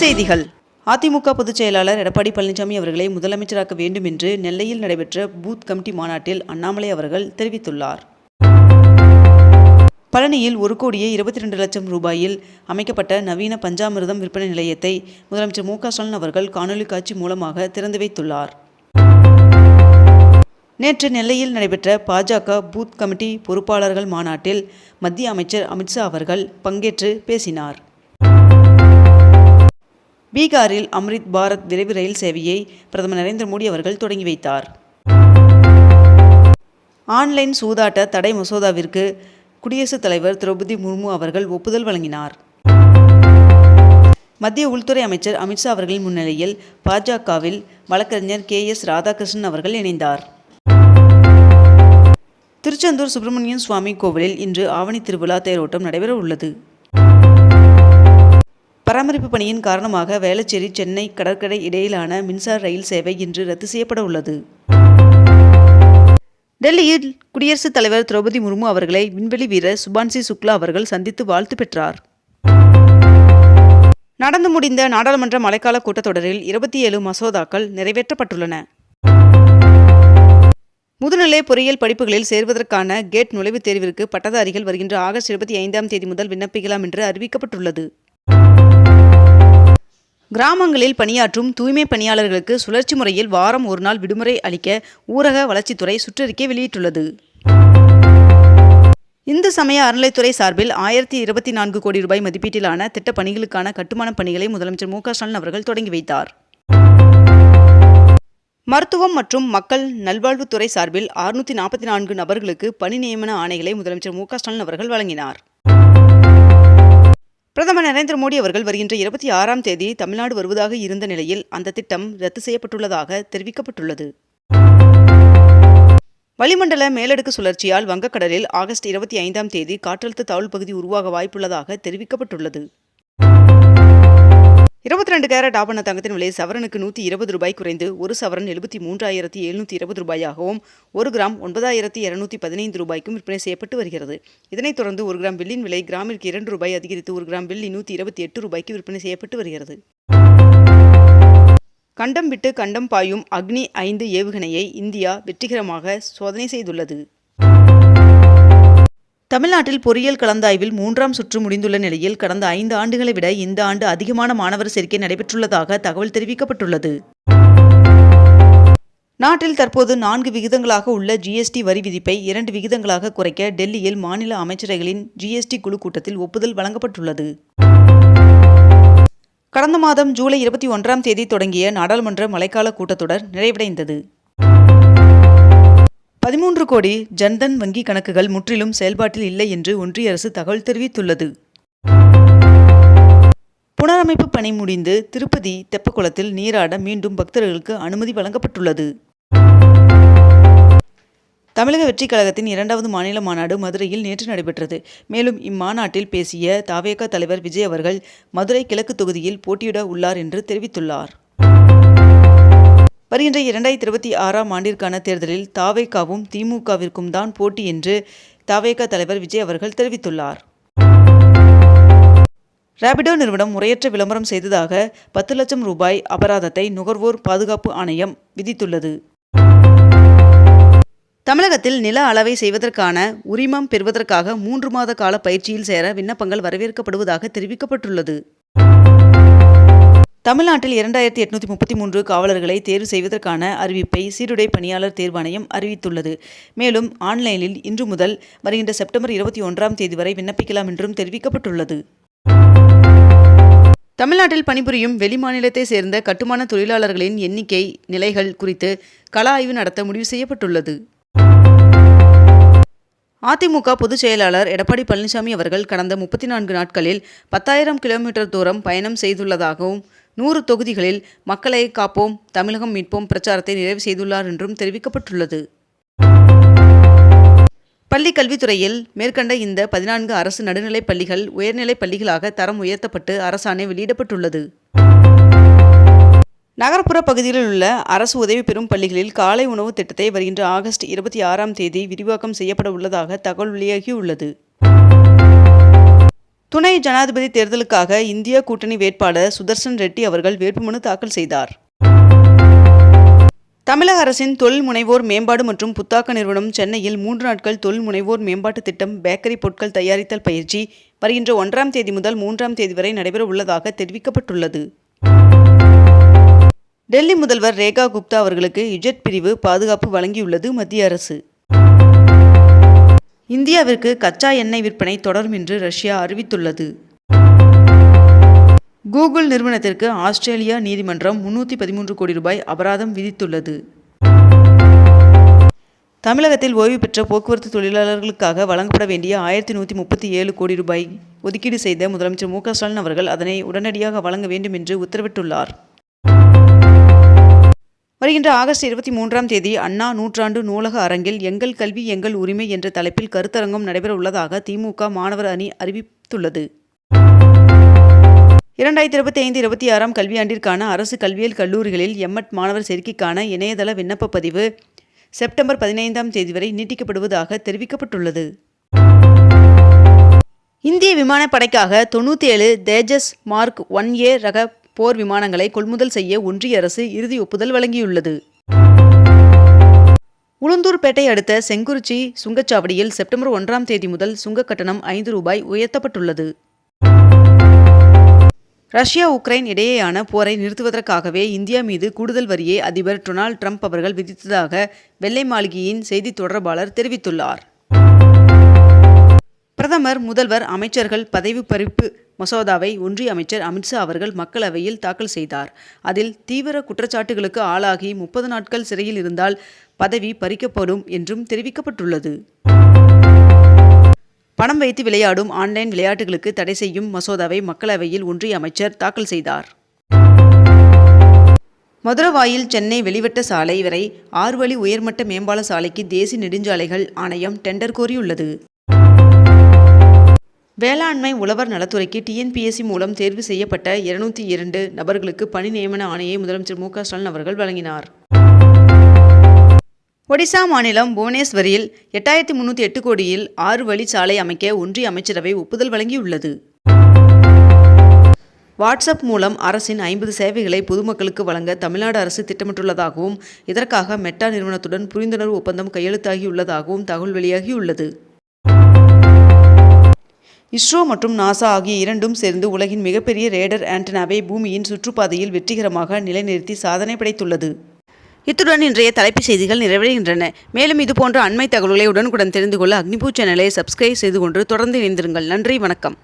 செய்திகள். அதிமுக பொதுச் செயலாளர் எடப்பாடி பழனிசாமி அவர்களை முதலமைச்சராக்க வேண்டும் என்று நெல்லையில் நடைபெற்ற பூத் கமிட்டி மாநாட்டில் அண்ணாமலை அவர்கள் தெரிவித்துள்ளார். பழனியில் ஒரு கோடியே இருபத்தி ரெண்டு லட்சம் ரூபாயில் அமைக்கப்பட்ட நவீன பஞ்சாமிர்தம் விற்பனை நிலையத்தை முதலமைச்சர் மு க ஸ்டாலின் அவர்கள் காணொலி காட்சி மூலமாக திறந்து வைத்துள்ளார். நேற்று நெல்லையில் நடைபெற்ற பாஜக பூத் கமிட்டி பொறுப்பாளர்கள் மாநாட்டில் மத்திய அமைச்சர் அமித்ஷா அவர்கள் பங்கேற்று பேசினார். பீகாரில் அம்ரித் பாரத் விரைவு ரயில் சேவையை பிரதமர் நரேந்திர மோடி அவர்கள் தொடங்கி வைத்தார். ஆன்லைன் சூதாட்ட தடை மசோதாவிற்கு குடியரசுத் தலைவர் திரௌபதி முர்மு அவர்கள் ஒப்புதல் வழங்கினார். மத்திய உள்துறை அமைச்சர் அமித்ஷா அவர்களின் முன்னிலையில் பாஜகவில் வழக்கறிஞர் கே எஸ் ராதாகிருஷ்ணன் அவர்கள் இணைந்தார். திருச்செந்தூர் சுப்பிரமணியன் சுவாமி கோவிலில் இன்று ஆவணி திருவிழா தேரோட்டம் நடைபெற உள்ளது பராமரிப்பு பணியின் காரணமாக வேளச்சேரி சென்னை கடற்கரை இடையிலான மின்சார ரயில் சேவை இன்று ரத்து செய்யப்பட உள்ளது. டெல்லியில் குடியரசுத் தலைவர் திரௌபதி முர்மு அவர்களை விண்வெளி வீரர் சுபான்சி சுக்லா அவர்கள் சந்தித்து வாழ்த்து பெற்றார். நடந்து முடிந்த நாடாளுமன்ற மழைக்கால கூட்டத்தொடரில் இருபத்தி ஏழு மசோதாக்கள் நிறைவேற்றப்பட்டுள்ளன. முதுநிலை பொறியியல் படிப்புகளில் சேர்வதற்கான கேட் நுழைவுத் தேர்விற்கு பட்டதாரிகள் வருகின்ற ஆகஸ்ட் இருபத்தி ஐந்தாம் தேதி முதல் விண்ணப்பிக்கலாம் என்று அறிவிக்கப்பட்டுள்ளது. கிராமங்களில் பணியாற்றும் தூய்மை பணியாளர்களுக்கு சுழற்சி முறையில் வாரம் ஒரு நாள் விடுமுறை அளிக்க ஊரக வளர்ச்சித்துறை சுற்றறிக்கை வெளியிட்டுள்ளது. இந்து சமய அறநிலைத்துறை சார்பில் ஆயிரத்தி இருபத்தி நான்கு கோடி ரூபாய் மதிப்பீட்டிலான திட்டப் பணிகளுக்கான கட்டுமானப் பணிகளை முதலமைச்சர் மு க ஸ்டாலின் அவர்கள் தொடங்கி வைத்தார். மருத்துவம் மற்றும் மக்கள் நல்வாழ்வுத்துறை சார்பில் அறுநூற்றி நாற்பத்தி நான்கு நபர்களுக்கு பணி நியமன ஆணைகளை முதலமைச்சர் மு க ஸ்டாலின் அவர்கள் வழங்கினார். பிரதமர் நரேந்திர மோடி அவர்கள் வருகின்ற இருபத்தி ஆறாம் தேதி தமிழ்நாடு வருவதாக இருந்த நிலையில் அந்த திட்டம் ரத்து செய்யப்பட்டுள்ளதாக தெரிவிக்கப்பட்டுள்ளது. வளிமண்டல மேலடுக்கு சுழற்சியால் வங்கக்கடலில் ஆகஸ்ட் இருபத்தி ஐந்தாம் தேதி காற்றழுத்த தாழ்வு பகுதி உருவாக வாய்ப்புள்ளதாக தெரிவிக்கப்பட்டுள்ளது. இருபத்தி ரெண்டு கேரட் ஆபண தங்கத்தின் விலை சவரனுக்கு நூற்றி இருபது ரூபாய் குறைந்து ஒரு சவரன் எழுபத்தி மூன்றாயிரத்தி எழுநூற்றி இருபது ரூபாயாகவும் ஒரு கிராம் ஒன்பதாயிரத்தி இரநூத்தி பதினைந்து ரூபாய்க்கும் விற்பனை செய்யப்பட்டு வருகிறது. இதனைத் தொடர்ந்து ஒரு கிராம் வெள்ளியின் விலை கிராமிற்கு இரண்டு ரூபாய் அதிகரித்து ஒரு கிராம் வெள்ளி நூற்றி இருபத்தி எட்டு ரூபாய்க்கு விற்பனை செய்யப்பட்டு வருகிறது. கண்டம் விட்டு கண்டம் பாயும் அக்னி ஐந்து ஏவுகணையை இந்தியா வெற்றிகரமாக சோதனை செய்துள்ளது. தமிழ்நாட்டில் பொறியியல் கலந்தாய்வில் மூன்றாம் சுற்று முடிந்துள்ள நிலையில் கடந்த ஐந்து ஆண்டுகளை விட இந்த ஆண்டு அதிகமான மாணவர் சேர்க்கை நடைபெற்றுள்ளதாக தகவல் தெரிவிக்கப்பட்டுள்ளது. நாட்டில் தற்போது நான்கு விகிதங்களாக உள்ள ஜிஎஸ்டி வரி விதிப்பை இரண்டு விகிதங்களாக குறைக்க டெல்லியில் மாநில அமைச்சரவைகளின் ஜிஎஸ்டி குழு கூட்டத்தில் ஒப்புதல் வழங்கப்பட்டுள்ளது. கடந்த மாதம் ஜூலை இருபத்தி ஒன்றாம் தேதி தொடங்கிய நாடாளுமன்ற மழைக்கால கூட்டத்தொடர் நிறைவடைந்தது. பதிமூன்று கோடி ஜன்தன் வங்கி கணக்குகள் முற்றிலும் செயல்பாட்டில் இல்லை என்று ஒன்றிய அரசு தகவல் தெரிவித்துள்ளது. புனரமைப்பு பணி முடிந்து திருப்பதி தெப்பக்குளத்தில் நீராட மீண்டும் பக்தர்களுக்கு அனுமதி வழங்கப்பட்டுள்ளது. தமிழக வெற்றிக் கழகத்தின் இரண்டாவது மாநில மாநாடு மதுரையில் நேற்று நடைபெற்றது. மேலும் இம்மாநாட்டில் பேசிய தாவேக தலைவர் விஜய் அவர்கள் மதுரை கிழக்கு தொகுதியில் போட்டியிட உள்ளார் என்று தெரிவித்துள்ளார். வருகின்ற இரண்டாயிரத்தி இருபத்தி ஆறாம் ஆண்டிற்கான தேர்தலில் தாவேகாவும் திமுகவிற்கும் தான் போட்டி என்று தாவேகா தலைவர் விஜய் அவர்கள் தெரிவித்துள்ளார். ரேபிடோ நிறுவனம் முறையற்ற விளம்பரம் செய்ததாக பத்து லட்சம் ரூபாய் அபராதத்தை நுகர்வோர் பாதுகாப்பு ஆணையம் விதித்துள்ளது. தமிழகத்தில் நில அளவை செய்வதற்கான உரிமம் பெறுவதற்காக மூன்று மாத கால பயிற்சியில் சேர விண்ணப்பங்கள் வரவேற்கப்படுவதாக தெரிவிக்கப்பட்டுள்ளது. தமிழ்நாட்டில் இரண்டாயிரத்தி எட்நூற்றி முப்பத்தி மூன்று காவலர்களை தேர்வு செய்வதற்கான அறிவிப்பை சீருடை பணியாளர் தேர்வாணையம் அறிவித்துள்ளது. மேலும் ஆன்லைனில் இன்று முதல் வருகின்ற செப்டம்பர் இருபத்தி ஒன்றாம் தேதி வரை விண்ணப்பிக்கலாம் என்றும் தெரிவிக்கப்பட்டுள்ளது. தமிழ்நாட்டில் பணிபுரியும் வெளிமாநிலத்தை சேர்ந்த கட்டுமான தொழிலாளர்களின் எண்ணிக்கை நிலைகள் குறித்து கள ஆய்வு நடத்த முடிவு செய்யப்பட்டுள்ளது. அதிமுக பொதுச் செயலாளர் எடப்பாடி பழனிசாமி அவர்கள் கடந்த முப்பத்தி நான்கு நாட்களில் பத்தாயிரம் கிலோமீட்டர் தூரம் பயணம் செய்துள்ளதாகவும் நூறு தொகுதிகளில் மக்களை காப்போம் தமிழகம் மீட்போம் பிரச்சாரத்தை நிறைவு செய்துள்ளார் என்றும் தெரிவிக்கப்பட்டுள்ளது. பள்ளி கல்வித்துறையில் மேற்கண்ட இந்த பதினான்கு அரசு நடுநிலைப் பள்ளிகள் உயர்நிலைப் பள்ளிகளாக தரம் உயர்த்தப்பட்டு அரசாணை வெளியிடப்பட்டுள்ளது. நகர்ப்புற பகுதிகளில் உள்ள அரசு உதவி பெறும் பள்ளிகளில் காலை உணவு திட்டத்தை வருகின்ற ஆகஸ்ட் இருபத்தி ஆறாம் தேதி விரிவாக்கம் செய்யப்பட உள்ளதாக தகவல் வெளியாகியுள்ளது. துணை ஜனாதிபதி தேர்தலுக்காக இந்திய கூட்டணி வேட்பாளர் சுதர்சன் ரெட்டி அவர்கள் வேட்புமனு தாக்கல் செய்தார். தமிழக அரசின் தொழில் முனைவோர் மேம்பாடு மற்றும் புத்தாக்க நிறுவனம் சென்னையில் மூன்று நாட்கள் தொழில் முனைவோர் மேம்பாட்டு திட்டம் பேக்கரி பொருட்கள் தயாரித்தல் பயிற்சி வருகின்ற ஒன்றாம் தேதி முதல் மூன்றாம் தேதி வரை நடைபெற உள்ளதாக தெரிவிக்கப்பட்டுள்ளது. டெல்லி முதல்வர் ரேகா குப்தா அவர்களுக்கு இஜெட் பிரிவு பாதுகாப்பு வழங்கியுள்ளது மத்திய அரசு. இந்தியாவிற்கு கச்சா எண்ணெய் விற்பனை தொடரும் என்று ரஷ்யா அறிவித்துள்ளது. கூகுள் நிறுவனத்திற்கு ஆஸ்திரேலியா நீதிமன்றம் முன்னூற்றி பதிமூன்று கோடி ரூபாய் அபராதம் விதித்துள்ளது. தமிழகத்தில் ஓய்வு பெற்ற போக்குவரத்து தொழிலாளர்களுக்காக வழங்கப்பட வேண்டிய ஆயிரத்தி நூற்றி முப்பத்தி ஏழு கோடி ரூபாய் ஒதுக்கீடு செய்த முதலமைச்சர் மு க ஸ்டாலின் அவர்கள் அதனை உடனடியாக வழங்க வேண்டும் என்று உத்தரவிட்டுள்ளார். வருகின்ற ஆகஸ்ட் இருபத்தி மூன்றாம் தேதி அண்ணா நூற்றாண்டு நூலக அரங்கில் எங்கள் கல்வி எங்கள் உரிமை என்ற தலைப்பில் கருத்தரங்கம் நடைபெற உள்ளதாக திமுக மாணவர் அணி அறிவித்துள்ளது. இரண்டாயிரத்தி இருபத்தி ஐந்து இருபத்தி ஆறாம் கல்வியாண்டிற்கான அரசு கல்வியியல் கல்லூரிகளில் எம்எட் மாணவர் சேர்க்கைக்கான இணையதள விண்ணப்ப பதிவு செப்டம்பர் பதினைந்தாம் தேதி வரை நீட்டிக்கப்படுவதாக தெரிவிக்கப்பட்டுள்ளது. இந்திய விமானப்படைக்காக தொண்ணூற்றி ஏழு தேஜஸ் மார்க் ஒன் ஏ ரக போர் விமானங்களை கொள்முதல் செய்ய ஒன்றிய அரசு இறுதி ஒப்புதல் வழங்கியுள்ளது. உளுந்தூர்பேட்டை அடுத்த செங்குறிச்சி சுங்கச்சாவடியில் செப்டம்பர் ஒன்றாம் தேதி முதல் சுங்க கட்டணம் ஐந்து ரூபாய் உயர்த்தப்பட்டுள்ளது. ரஷ்யா உக்ரைன் இடையேயான போரை நிறுத்துவதற்காகவே இந்தியா மீது கூடுதல் வரியை அதிபர் டொனால்ட் ட்ரம்ப் அவர்கள் விதித்ததாக வெள்ளை மாளிகையின் செய்தி தொடர்பாளர் தெரிவித்துள்ளார். பிரதமர் முதல்வர் அமைச்சர்கள் பதவி பறிப்பு மசோதாவை ஒன்றிய அமைச்சர் அமித்ஷா அவர்கள் மக்களவையில் தாக்கல் செய்தார். அதில் தீவிர குற்றச்சாட்டுகளுக்கு ஆளாகி முப்பது நாட்கள் சிறையில் இருந்தால் பதவி பறிக்கப்படும் என்றும் தெரிவிக்கப்பட்டுள்ளது. பணம் வைத்து விளையாடும் ஆன்லைன் விளையாட்டுகளுக்கு தடை செய்யும் மசோதாவை மக்களவையில் ஒன்றிய அமைச்சர் தாக்கல் செய்தார். மதுரவாயில் சென்னை வெளிவட்ட சாலை வரை ஆறு வழி உயர்மட்ட மேம்பால சாலைக்கு தேசிய நெடுஞ்சாலைகள் ஆணையம் டெண்டர் கோரியுள்ளது. வேளாண்மை உழவர் நலத்துறைக்கு டிஎன்பிஎஸ்சி மூலம் தேர்வு செய்யப்பட்ட இருநூத்தி இரண்டு நபர்களுக்கு பணி நியமன ஆணையை முதலமைச்சர் மு க ஸ்டாலின் அவர்கள் வழங்கினார். ஒடிசா மாநிலம் புவனேஸ்வரில் எட்டாயிரத்தி முன்னூற்றி எட்டு கோடியில் ஆறு வழி சாலை அமைக்க ஒன்றிய அமைச்சரவை ஒப்புதல் வழங்கியுள்ளது. வாட்ஸ்அப் மூலம் அரசின் ஐம்பது சேவைகளை பொதுமக்களுக்கு வழங்க தமிழ்நாடு அரசு திட்டமிட்டுள்ளதாகவும் இதற்காக மெட்டா நிறுவனத்துடன் புரிந்துணர்வு ஒப்பந்தம் கையெழுத்தாகியுள்ளதாகவும் தகவல் வெளியாகியுள்ளது. இஸ்ரோ மற்றும் நாசா ஆகிய இரண்டும் சேர்ந்து உலகின் மிகப்பெரிய ரேடர் ஆண்டனாவை பூமியின் சுற்றுப்பாதையில் வெற்றிகரமாக நிலைநிறுத்தி சாதனை படைத்துள்ளது. இத்துடன் இன்றைய தலைப்புச் செய்திகள் நிறைவடைகின்றன. மேலும் இதுபோன்ற அண்மை தகவல்களை உடனுக்குடன் தெரிந்து கொள்ள அக்னிபூ சேனலை சப்ஸ்கிரைப் செய்து கொண்டு தொடர்ந்து இணைந்திருங்கள். நன்றி வணக்கம்.